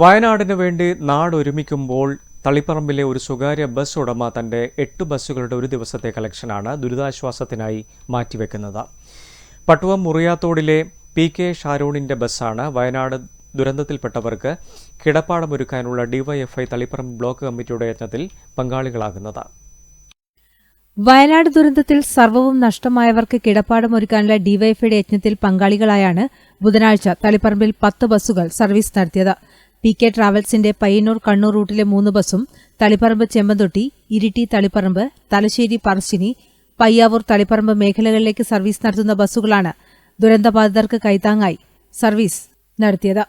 വയനാടിന് വേണ്ടി നാടൊരുമിക്കുമ്പോൾ തളിപ്പറമ്പിലെ ഒരു സ്വകാര്യ ബസ് ഉടമ തന്റെ എട്ട് ബസ്സുകളുടെ ഒരു ദിവസത്തെ കളക്ഷനാണ് ദുരിതാശ്വാസത്തിനായി മാറ്റിവെക്കുന്നത്. പട്ടുവം മുറിയാത്തോടിലെ പി കെ ഷാരൂണിന്റെ ബസ്സാണ് വയനാട് ദുരന്തത്തിൽപ്പെട്ടവർക്ക് കിടപ്പാടമൊരുക്കാനുള്ള ഡിവൈഎഫ്ഐ തളിപ്പറമ്പ് ബ്ലോക്ക് കമ്മിറ്റിയുടെ യത്നത്തിൽ പങ്കാളികളാകുന്നത്. വയനാട് ദുരന്തത്തിൽ സർവവും നഷ്ടമായവർക്ക് കിടപ്പാടമൊരുക്കാനുള്ള ഡിവൈഎഫ്ഐയുടെ യജ്ഞത്തിൽ പങ്കാളികളായാണ് ബുധനാഴ്ച തളിപ്പറമ്പിൽ പത്ത് ബസ്സുകൾ സർവീസ് നടത്തിയത്. പി കെ ട്രാവൽസിന്റെ പയ്യന്നൂർ കണ്ണൂർ റൂട്ടിലെ മൂന്ന് ബസ്സും തളിപ്പറമ്പ് ചെമ്പന്തൊട്ടി ഇരിട്ടി തളിപ്പറമ്പ് തലശ്ശേരി പറശ്ശിനി പയ്യാവൂർ തളിപ്പറമ്പ് മേഖലകളിലേക്ക് സർവീസ് നടത്തുന്ന ബസ്സുകളാണ് ദുരന്തബാധിതർക്ക് കൈത്താങ്ങായി സർവീസ് നടത്തിയത്.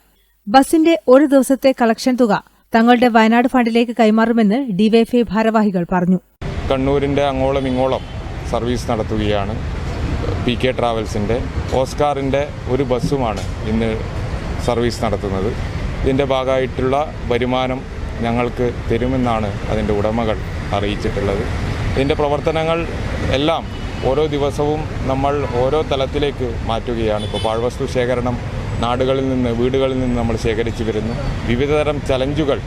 ബസിന്റെ ഒരു ദിവസത്തെ കളക്ഷൻ തുക തങ്ങളുടെ വയനാട് ഫണ്ടിലേക്ക് കൈമാറുമെന്ന് ഡിവൈഎഫ്ഐ ഭാരവാഹികൾ പറഞ്ഞു. കണ്ണൂരിന്റെ അങ്ങോളം ഇങ്ങോളം സർവീസ് നടത്തുകയാണ് പി കെ ട്രാവൽസിന്റെ ഓസ്കാറിന്റെ ഒരു ബസ്സുമാണ് ഇന്ന് സർവീസ് നടത്തുന്നത്. ഇതിന്റെ ഭാഗമായിട്ടുള്ള വരുമാനം ഞങ്ങൾക്ക് തരുമെന്നാണ് അതിന്റെ ഉടമകൾ അറിയിച്ചിട്ടുള്ളത്. ഇതിന്റെ പ്രവർത്തനങ്ങൾ എല്ലാം ഓരോ ദിവസവും നമ്മൾ ഓരോ തലത്തിലേക്ക് മാറ്റുകയാണ്. ഇപ്പോൾ പാഴ്വസ്തു ശേഖരണം നാടുകളിൽ നിന്ന് വീടുകളിൽ നിന്ന് നമ്മൾ ശേഖരിച്ചു വരുന്നു. വിവിധതരം ചലഞ്ചുകൾ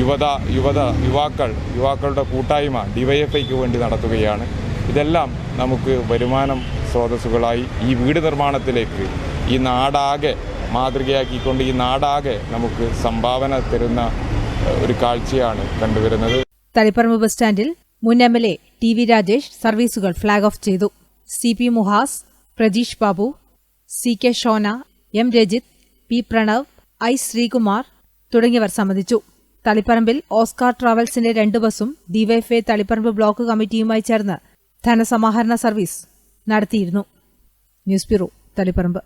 യുവത യുവത യുവാക്കൾ യുവാക്കളുടെ കൂട്ടായ്മ ഡിവൈഎഫ്ഐക്ക് വേണ്ടി നടത്തുകയാണ്. ഇതെല്ലാം നമുക്ക് വരുമാനം സ്രോതസ്സുകളായി ഈ വീട് നിർമ്മാണത്തിലേക്ക് ഈ നാടാകെ മാതൃകയാക്കിക്കൊണ്ട് ഈ നാടാകെ നമുക്ക് സംഭാവന തരുന്ന ഒരു കാഴ്ചയാണ് കണ്ടുവരുന്നത്. തളിപ്പറമ്പ് ബസ് സ്റ്റാൻഡിൽ മുൻ M L A T V Rajesh സർവീസുകൾ ഫ്ളാഗ് ഓഫ് ചെയ്തു. C P Muhas Prajeesh Babu C K Shona M Rajith P Pranav I Sreekumar തുടങ്ങിയവർ സംബന്ധിച്ചു. തളിപ്പറമ്പിൽ ഓസ്കാർ ട്രാവൽസിന്റെ രണ്ട് ബസ്സും ഡിവൈഎഫ്ഐ തളിപ്പറമ്പ് ബ്ലോക്ക് കമ്മിറ്റിയുമായി ചേർന്ന് ധനസമാഹരണ സർവീസ് നടത്തിയിരുന്നു. News bureau Taliparamba.